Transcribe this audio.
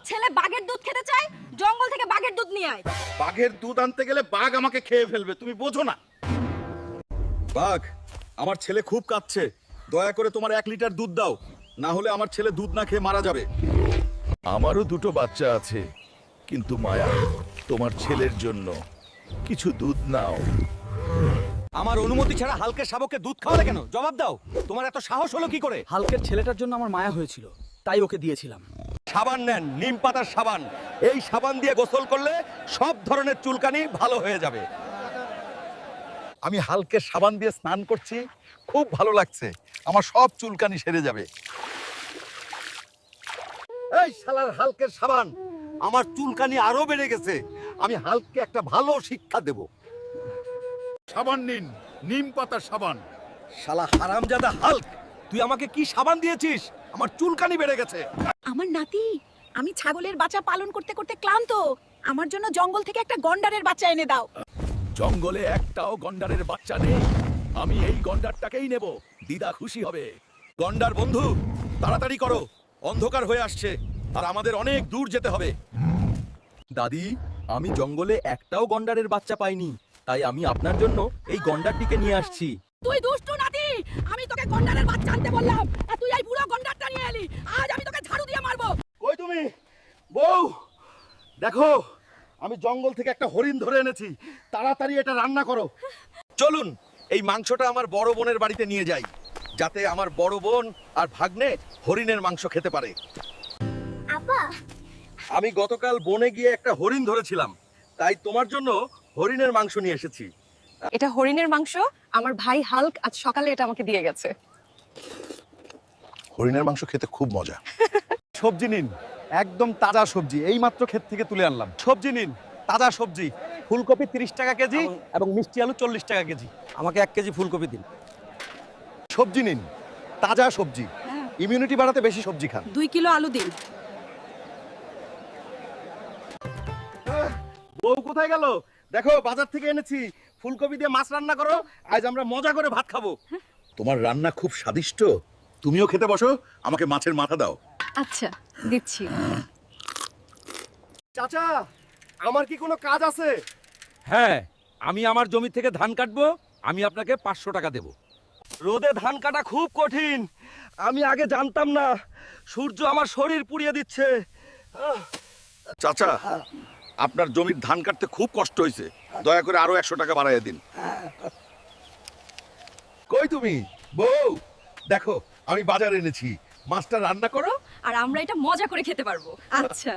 তোর ছেলে বাঘের দুধ খেতে চায় জঙ্গল থেকে বাঘের দুধ নিয়ে আয়। বাঘের দুধ আনতে গেলে বাঘ আমাকে খেয়ে ফেলবে তুমি বোঝো না। বাঘ আমার ছেলে খুব কাঁদছে। দয়া করে তোমার এক লিটার দুধ দাও না হলে আমার ছেলে দুধ না খেয়ে মারা যাবে। আমারও দুটো বাচ্চা আছে কিন্তু মায়া তোমার ছেলের জন্য কিছু দুধ নাও। আমার অনুমতি ছাড়া হালকের শাবককে দুধ খাওয়ালে কেন? জবাব দাও। তোমার এত সাহস হলো কি করে? হালকের ছেলেটার জন্য আমার মায়া হয়েছিল তাই ওকে দিয়েছিলাম। সাবান নেন নিম পাতার সাবান। এই সাবান দিয়ে গোসল করলে সব ধরনের চুলকানি ভালো হয়ে যাবে। আমি হালকে সাবান দিয়ে স্নান করছি খুব ভালো লাগছে। আমার সব চুলকানি সেরে যাবে। এই শালার হালকের সাবান আমার চুলকানি আরও বেড়ে গেছে। আমি হালককে একটা ভালো শিক্ষা দেব। সাবান নিন নিম পাতার সাবান। শালা হারামজাদা হালক তুই আমাকে কি সাবান দিয়েছিস? আমার চুলকানি বেড়ে গেছে। আমার নাতি। আমি ছাগলের বাচ্চা পালন করতে করতে ক্লান্ত। আমার জন্য জঙ্গল থেকে একটা গন্ডারের বাচ্চা এনে দাও। জঙ্গলে একটাও গন্ডারের বাচ্চা নেই। আমি এই গন্ডারটাকেই নেব। দিদা খুশি হবে। গন্ডার বন্ধু তাড়াতাড়ি করো। অন্ধকার হয়ে আসছে। আর আমাদের অনেক দূর যেতে হবে। দাদি আমি জঙ্গলে একটাও গন্ডারের বাচ্চা পাইনি। তাই আমি আপনার জন্য এই গন্ডারটিকে নিয়ে আসছি। তুই দুষ্টু নাতি! আমি তোকে গন্ডারের বাচ্চা আনতে বললাম। আর তুই এই বুড়ো গন্ডারটা নিয়ে এলি। আজ আমি তোকে ঝাড়ু দিয়ে মারবো কই তুমি বউ দেখো আমি জঙ্গল থেকে একটা হরিণ ধরে এনেছি। তাড়াতাড়ি এটা রান্না করো। চলুন এই মাংসটা আমার বড় বোনের বাড়িতে নিয়ে যাই যাতে আমার বড় বোন আর ভাগ্নে হরিণের মাংস খেতে পারে। আপা। আমি গতকাল বনে গিয়ে একটা হরিণ ধরেছিলাম তাই তোমার জন্য হরিণের মাংস নিয়ে এসেছি। এটা হরিণের মাংস? আমার ভাই হাল্ক আজ সকালে এটা আমাকে দিয়ে গেছে। হরিণের মাংস খেতে খুব মজা। সবজি নিন। একদম তাজা সবজি। এই মাত্র ক্ষেত থেকে তুলে আনলাম। সবজি নিন তাজা সবজি। ফুলকপি তিরিশ টাকা কেজি এবং মিষ্টি আলু চল্লিশ টাকা কেজি। আমাকে এক কেজি ফুলকপি দিন। সবজি নিন তাজা সবজি। ইমিউনিটি বাড়াতে বেশি সবজি খান। দুই কিলো আলু দিন। বউ কোথায় গেল? দেখো বাজার থেকে এনেছি। ফুলকপি দিয়ে মাছ রান্না করো আজ আমরা মজা করে ভাত খাব। তোমার রান্না খুব স্বাদিষ্ট। তুমিও খেতে বসো আমাকে মাছের মাথা দাও। আচ্ছা দিচ্ছি। চাচা আমার কি কোনো কাজ আছে? হ্যাঁ আমি আমার জমি থেকে ধান কাটবো আমি আপনাকে পাঁচশো টাকা দেব। রোদে ধান কাটা খুব কঠিন আমি আগে জানতাম না সূর্য আমার শরীর পুড়িয়ে দিচ্ছে। চাচা আপনার জমির ধান কাটতে খুব কষ্ট হয়েছে। দয়া করে আরও একশো টাকা বাড়াইয়া দিন। কই তুমি? বউ দেখো আমি বাজার এনেছি। মাছটা রান্না করো আর আমরা এটা মজা করে খেতে পারব। আচ্ছা।